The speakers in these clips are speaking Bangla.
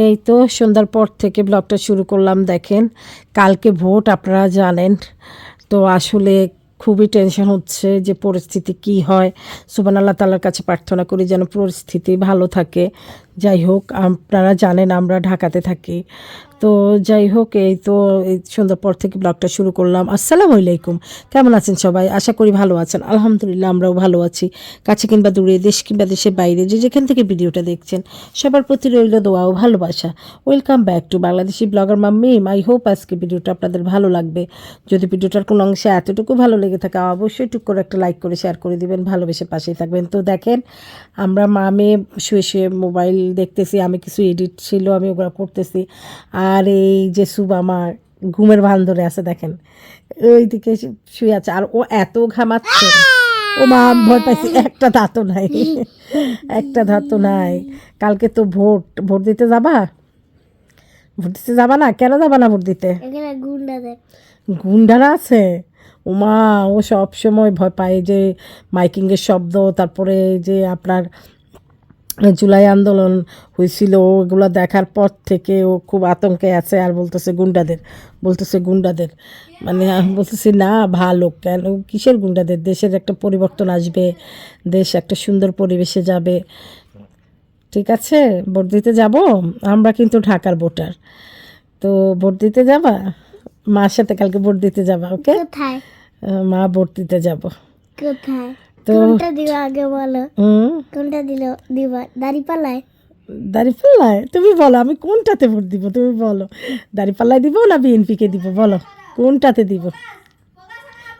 এই তো সন্ধ্যার পর থেকে ব্লগটা শুরু করলাম, দেখেন। কালকে ভোট, আপনারা জানেন। তো আসলে খুবই টেনশন হচ্ছে যে পরিস্থিতি কি হয়। সুবান আল্লাহ তালার কাছে প্রার্থনা করি যেন পরিস্থিতি ভালো থাকে। যাই হোক, আপনারা জানেন আমরা ঢাকাতে থাকি। তো যাই হোক, এই তো, এই সন্ধ্যার পর থেকে ব্লগটা শুরু করলাম। আসসালামু আলাইকুম। কেমন আছেন সবাই? আশা করি ভালো আছেন। আলহামদুলিল্লাহ, আমরাও ভালো আছি। কাছে কিংবা দূরে, দেশ কিংবা দেশের বাইরে, যে যেখান থেকে ভিডিওটা দেখছেন, সবার প্রতি রইল দোয়া ও ভালোবাসা। Welcome back to Bangladeshi blogger মাম্মিম I hope আজকে ভিডিওটা আপনাদের ভালো লাগবে। যদি ভিডিওটার কোনো অংশে এতটুকু ভালো লেগে থাকে, অবশ্যই টুক করে একটা লাইক করে শেয়ার করে দিবেন, ভালোবেসে পাশেই থাকবেন। তো দেখেন, আমরা মা মেয়ে শুয়ে শুয়ে মোবাইল দেখতেছি, আমি কিছু এডিট ছিল, আমি ওগুলো করতেছি। আর এই যে সুবামা ঘুমের ভান ধরে আছে দেখেন। ওইদিকে দিকে শুয়ে আছে আর ও এত ঘামাচ্ছে। ও মা ভয় পাইছি একটা ধাতও নাই একটা ধাতও নাই। কালকে তো ভোট ভোট দিতে যাবা? ভোট দিতে যাবা না? কেন যাবা না ভোট দিতে? গুন্ডারা আছে? ওমা ও সব সময় ভয় পায় যে মাইকিংয়ের শব্দ তারপরে যে আপনার জুলাই আন্দোলন হয়েছিল ওগুলো দেখার পর থেকে ও খুব আতঙ্কে আছে আর বলতেছে গুন্ডাদের বলতেছে গুন্ডাদের। মানে বলতেছি না ভালো কেন? কিসের গুন্ডাদের? দেশের একটা পরিবর্তন আসবে দেশ একটা সুন্দর পরিবেশে যাবে। ঠিক আছে ভোট দিতে যাব আমরা কিন্তু ঢাকার ভোটার। তো ভোট দিতে যাবা? মার সাথে কালকে ভোট দিতে যাবা ওকে? মা ভোট দিতে যাব। কোথায়? তো কোনটা দিবা আগে বলো? হুম কোনটা দিল? দিবা। দাড়িপাল্লায়? দাঁড়িপাল্লায়? তুমি বলো আমি কোনটাতে ভোট দিব? তুমি বলো। দাঁড়িপাল্লায় দিব না বিএনপিকে দিব? বলো কোনটাতে দিব?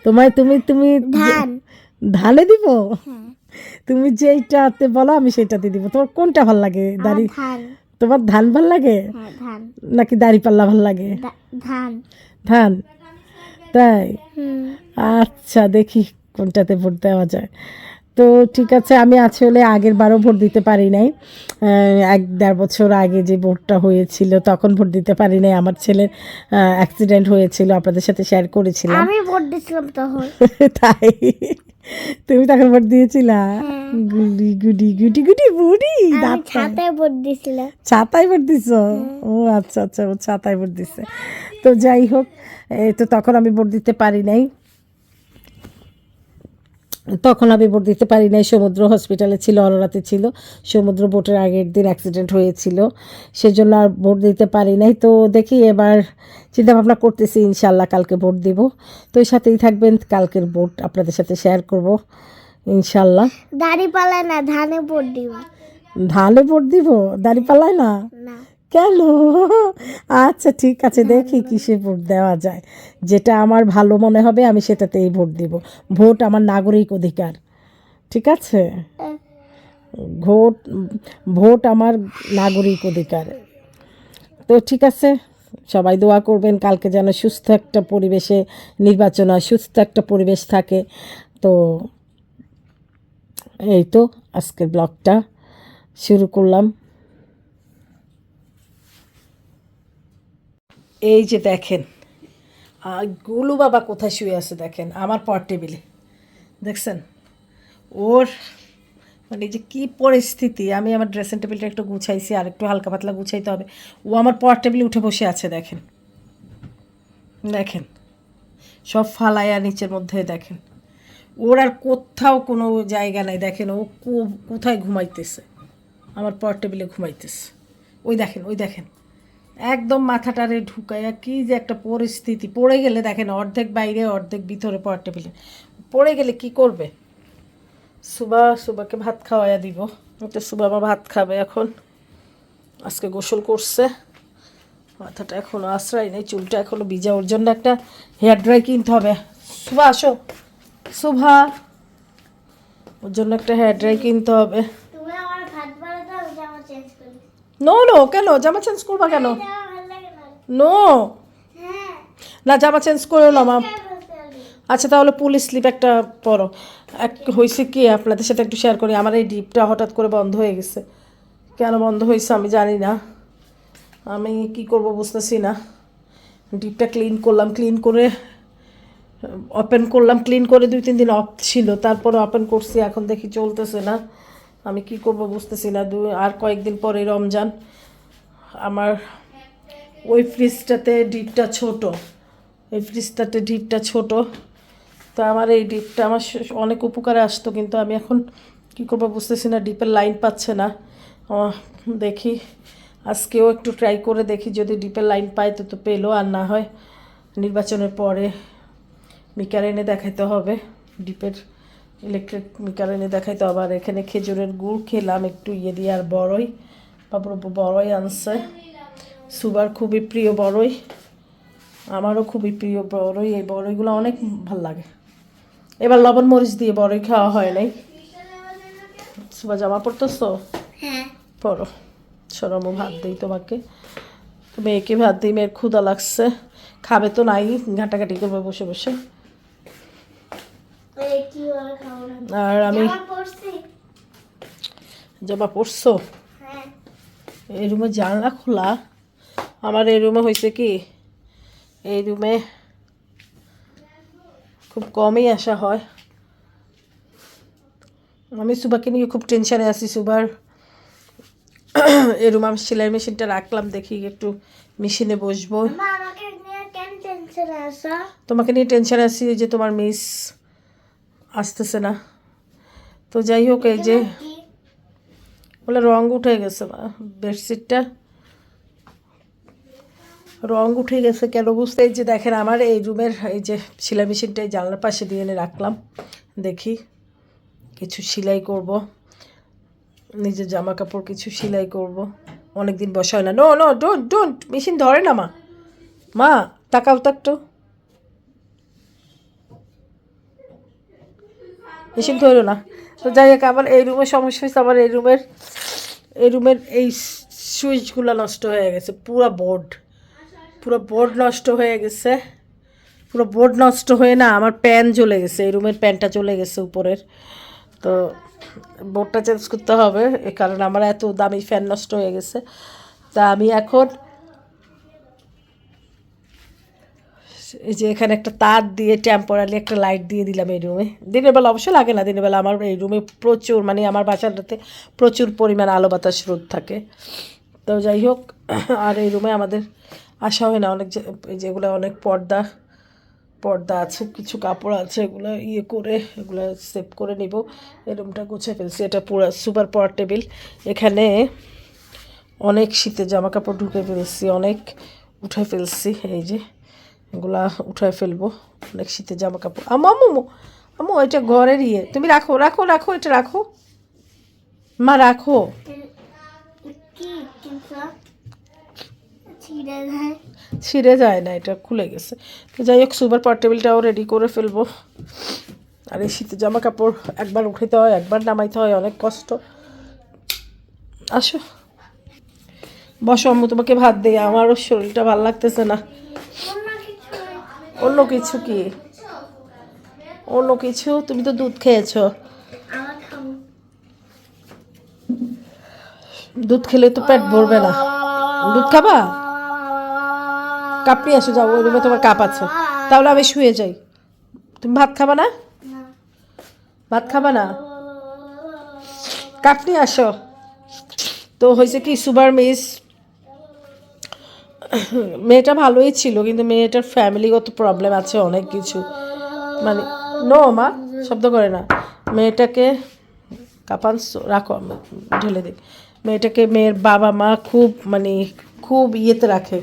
তোমায় তুমি তুমি ধান। ধানে দিব? হ্যাঁ। তুমি যেইটাতে বলো আমি সেটাতে দিব। তোমার কোনটা ভালো লাগে? দাড়ি তোমার ধান ভালো লাগে? হ্যাঁ নাকি দাড়িপাল্লা ভালো লাগে? ধান। ধান। তাই? আচ্ছা দেখি। কোনটাতে ভোট দেওয়া যায়। তো ঠিক আছে আমি আসলে আগের বারও ভোট দিতে পারি নাই। এক দেড় বছর আগে যে ভোটটা হয়েছিল তখন ভোট দিতে পারি নাই। আমার ছেলের অ্যাক্সিডেন্ট হয়েছিল আপনাদের সাথে শেয়ার করেছিলাম। আমি ভোট দিছিলাম তখন। তাই? তুমি তখন ভোট দিয়েছিলা? হ্যাঁ। গুডি গুডি গুডি গুডি বুড়ি ছাতায় ভোট দিছিলাম। ছাতায় ভোট দিছ? ও আচ্ছা আচ্ছা ও ছাতায় ভোট দিছে। তো যাই হোক তো তখন আমি ভোট দিতে পারি নাই। তখন আমি ভোট দিতে পারি নাই। সমুদ্র হসপিটালে ছিল অনরাতে ছিল। সমুদ্র ভোটের আগের দিন অ্যাক্সিডেন্ট হয়েছিল। সেজন্য আর ভোট দিতে পারি নাই। তো দেখি এবার চিন্তা ভাবনা করতেছি ইনশাল্লাহ কালকে ভোট দিব। তো এর সাথেই থাকবেন। কালকের ভোট আপনাদের সাথে শেয়ার করব ইনশাল্লাহ দাড়িপাল্লায় না ধানে ভোট দিব। ধানে ভোট দিব? দাঁড়িপাল্লায় না? না। কেন? আচ্ছা ঠিক আছে, দেখি কিসে ভোট দেওয়া যায়। যেটা আমার ভালো মনে হবে, আমি সেটাতেই ভোট দিব। ভোট আমার নাগরিক অধিকার, ঠিক আছে? ভোট ভোট আমার নাগরিক অধিকার। তো ঠিক আছে, সবাই দোয়া করবেন, কালকে যেন সুস্থ একটা পরিবেশে নির্বাচন হয়, সুস্থ একটা পরিবেশ থাকে। তো এই তো, আজকের ব্লগটা শুরু করলাম। এই যে দেখেন গুলু বাবা কোথায় শুয়ে আছে দেখেন, আমার পর টেবিলে। দেখছেন? ওর মানে যে কি পরিস্থিতি, আমি আমার ড্রেসিং টেবিলটা একটু গুছাইছি, আর একটু হালকা পাতলা গুছাইতে হবে। ও আমার পর টেবিলে উঠে বসে আছে, দেখেন। দেখেন? সব ফালাইয়া নিচের মধ্যে দেখেন। ওর আর কোথাও কোনো জায়গা নাই, দেখেন? ও কোথায় ঘুমাইতেছে? আমার পর টেবিলে ঘুমাইতেছে। ওই দেখেন ওই দেখেন। একদম মাথাটারে ঢুকাইয়া কি যে একটা পরিস্থিতি। পড়ে গেলে দেখেন অর্ধেক বাইরে, অর্ধেক ভিতরে পর টেবিলে। পড়ে গেলে কি করবে? সুবা, সুবাকে ভাত খাওয়াইয়া দিব। তো সুবা আমার ভাত খাবে এখন। আজকে গোসল করছে। মাথাটা এখনও আশ্রয় নেই, চুলটা এখনও ভিজা। ওর জন্য একটা হেয়ার ড্রাই কিনতে হবে। সুভা আসো। সুভা ওর জন্য একটা হেয়ার ড্রাই কিনতে হবে তুমি আমার ভাত বানাতে আমি জামা চেঞ্জ করি নো নো কেন? জামা চেঞ্জ করবা কেন? না নো জামা চেঞ্জ করো না মা? আচ্ছা তাহলে পুলিশ স্লিপ একটা পরো এক হয়েছে কি, আপনাদের সাথে একটু শেয়ার করি। আমার এই ডিপটা হঠাৎ করে বন্ধ হয়ে গেছে। কেন বন্ধ হয়েছে আমি জানি না। আমি কি করব বুঝতেছি না। ডিপটা ক্লিন করলাম ক্লিন করে ওপেন করলাম। ক্লিন করে দুই, তিন দিন অফ ছিল। তারপরে ওপেন করছি, এখন দেখি চলতেছে না। আমি কি করব বুঝতেছি না। দু আর কয়েকদিন পরে রমজান। আমার ওই ফ্রিজটাতে ডিপটা ছোট। ওই ফ্রিজটাতে ডিপটা ছোট। তো আমার এই ডিপটা আমার অনেক উপকারে আসতো, কিন্তু আমি এখন কী করব বুঝতেছি না। ডিপের লাইন পাচ্ছে না। দেখি। আজকেও একটু ট্রাই করে দেখি, যদি ডিপের লাইন পাই তো তো পেল। আর না হয় নির্বাচনের পরে মিটার এনে দেখাইতে হবে ডিপের ইলেকট্রিক মিটার এনে দেখাইতে হবে আর এখানে খেজুরের গুড় খেলাম একটু ইয়ে দিয়ে আর বড়ই। বাবুর বড়ই আনছে। সুবার খুবই প্রিয় বড়ই। আমারও খুবই প্রিয় বড়ই। এই বড়ইগুলো অনেক ভালো লাগে। এবার লবণ মরিচ দিয়ে বড়ই খাওয়া হয় নাই। সুবা জামা পড়তেছো হ্যাঁ। পড়ো সরমো ভাত দিই তোমাকে। তো মেয়েকে ভাত দিই মেয়ের ক্ষুদা লাগছে। খাবে তো নাই ঘাটাঘাটি করবে বসে বসে। আর আমি জামা পরছি। হ্যাঁ। এই রুমে জানলা খোলা। আমার এই রুমে হয়েছে কি? এই রুমে খুব কমই আসা হয়। আমি সুবাকে নিয়ে খুব টেনশনে আছি। সুবার এই রুমে আমি সেলাই মেশিনটা রাখলাম দেখি একটু মেশিনে বসবো। তোমাকে নিয়ে টেনশনে আছি যে তোমার মিস আসতেছে না। তো যাই হোক, এই যে বলে রং উঠে গেছে বেডশিটটা। রং উঠে গেছে কেন বুঝতে? যে দেখেন আমার এই রুমের এই যে সেলাই মেশিনটা এই জানলার পাশে দিয়ে এনে রাখলাম। দেখি কিছু সেলাই করব। নিজের জামা কাপড় কিছু সেলাই করব। অনেক দিন বসা হয় না। No no don't don't machine ধরে না মা। মা, তাকাও তো একটু। মেশিন ধরো না। তো যাই হোক আমার এই রুমের সমস্যা হয়েছে আমার এই রুমের এই রুমের এই সুইচগুলো নষ্ট হয়ে গেছে, পুরো বোর্ড পুরো বোর্ড নষ্ট হয়ে গেছে, পুরো বোর্ড নষ্ট হয়ে না, আমার প্যান চলে গেছে, এই রুমের প্যানটা চলে গেছে উপরের। তো বোর্ডটা চেঞ্জ করতে হবে, এ কারণে আমার এত দামি ফ্যান নষ্ট হয়ে গেছে। তা আমি এখন যে এখানে একটা তার দিয়ে টেম্পোরারি একটা লাইট দিয়ে দিলাম এই রুমে দিনের বেলা অবশ্য লাগে না, দিনের বেলা আমার এই রুমে প্রচুর মানে আমার বাসাটাতে প্রচুর পরিমাণ আলো বাতাস রোদ থাকে। তো যাই হোক, আর এই রুমে আমাদের আসা হয় না, অনেক এই যেগুলো অনেক পর্দা পর্দা আছে, কিছু কাপড় আছে, এগুলো ইয়ে করে, এগুলো সেভ করে নিব। এই রুমটা গুছিয়ে ফেলছি, এটা পুরো সুপার পাওয়ার টেবিল এখানে অনেক শীতের জামা কাপড় ঢুকে ফেলছি, অনেক উঠে ফেলছি, এই যে। এগুলা উঠায় ফেলব অনেক শীতের জামা কাপড় আমু আমু আমু, এটা ঘরের ইয়ে। তুমি রাখো রাখো রাখো এটা রাখো। মা রাখো। ছিঁড়ে যায়। না এটা খুলে গেছে। তো যাই হোক সুপার পাওয়ার টেবিলটাও রেডি করে ফেলব। আর এই শীতের জামা কাপড় একবার উঠাইতে হয় একবার নামাইতে হয় অনেক কষ্ট। আসো। বসো আম্মু তোমাকে ভাত দেই আমারও শরীরটা ভালো লাগতেছে না। অন্য কিছু কি? অন্য কিছু? তুমি তো দুধ খেয়েছো। দুধ খেলে তো পেট ভরবে না। দুধ খাবা? কাপ নিয়ে আসো, যাও, ওই রুমে তোমার কাপ আছে। তাহলে আমি শুয়ে যাই। তুমি ভাত খাবা না? ভাত খাবা না? কাপ নিয়ে আসো। তো হয়েছে কি, সুপার মিস মেয়েটা ভালোই ছিল কিন্তু মেয়েটার ফ্যামিলিগত প্রবলেম আছে অনেক কিছু। মানে নো মা শব্দ করে না। মেয়েটাকে কাপান রাখো ঢেলে দিই। মেয়েটাকে মেয়ের বাবা মা খুব মানে খুব ইয়েতে রাখে।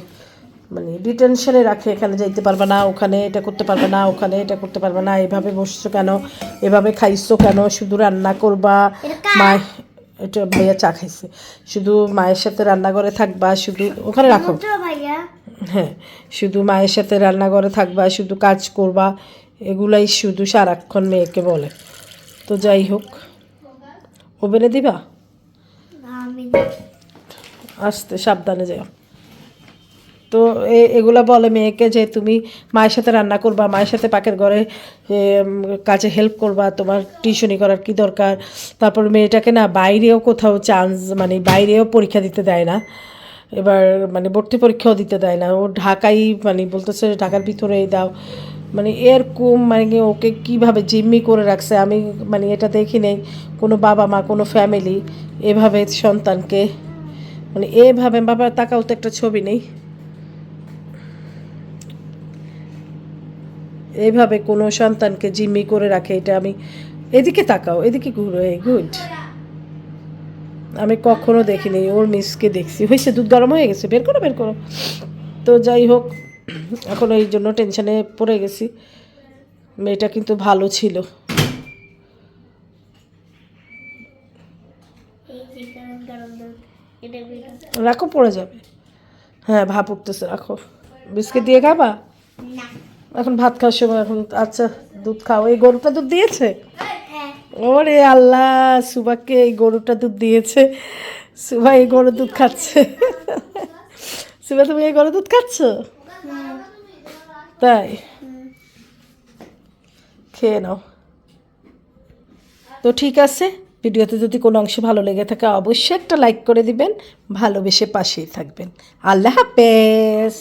মানে ডিটেনশনে রাখে এখানে যাইতে পারবে না ওখানে এটা করতে পারবে না ওখানে এটা করতে পারবে না এভাবে বসছো কেন এভাবে খাইছো কেন শুধু রান্না করবা মায় এটা ভাইয়া চা খাইছে। শুধু মায়ের সাথে রান্নাঘরে থাকবা শুধু ওখানে রাখো। হ্যাঁ শুধু মায়ের সাথে রান্নাঘরে থাকবা শুধু কাজ করবা এগুলাই শুধু সারাক্ষণ মেয়েকে বলে। তো যাই হোক ওভেনে দিবা? আসতে সাবধানে যাও। তো এগুলা বলে মেয়েকে যে তুমি মায়ের সাথে রান্না করবা, মায়ের সাথে পাকের ঘরে কাজে হেল্প করবা, তোমার টিউশনি করার কি দরকার? তারপর মেয়েটাকে না বাইরেও কোথাও চান্স মানে বাইরেও পরীক্ষা দিতে দেয় না। এবার মানে ভর্তি পরীক্ষাও দিতে দেয় না। ও ঢাকাই মানে বলতেছে, ঢাকার ভিতরেই দাও। মানে এরকম মানে ওকে কীভাবে জিম্মি করে রাখছে? আমি মানে এটা দেখি নেই। কোনো বাবা মা, কোনো ফ্যামিলি এভাবে সন্তানকে মানে এভাবে বাবা তাকাও তো একটা ছবি নেই। এইভাবে কোনো সন্তানকে জিম্মি করে রাখে, এটা আমি এদিকে তাকাও, এদিকে ঘুরো, এই গুড। আমি কখনো দেখিনি, ওর মিসকে দেখছি। হয়েছে, দুধ গরম হয়ে গেছে, বের করো বের করো। তো যাই হোক, এখন এই জন্য টেনশনে পড়ে গেছি। মেয়েটা কিন্তু ভালো ছিল। রাখো, পড়ে যাবে। হ্যাঁ ভাপ উঠতেছে, রাখো। বিস্কিট দিয়ে খাবা? না। এখন ভাত খাওয়ার সময় এখন আচ্ছা দুধ খাও। এই গরুটা দুধ দিয়েছে? ওরে আল্লাহ সুবাকে এই গরুটা দুধ দিয়েছে? সুবা এই গরু দুধ খাচ্ছে। সুবা, তুমি এই গরু দুধ খাচ্ছ? তাই? খেয়ে নাও। তো ঠিক আছে, ভিডিওতে যদি কোনো অংশ ভালো লেগে থাকে, অবশ্যই একটা লাইক করে দিবেন, ভালোবেসে পাশেই থাকবেন। আল্লাহ হাফেজ।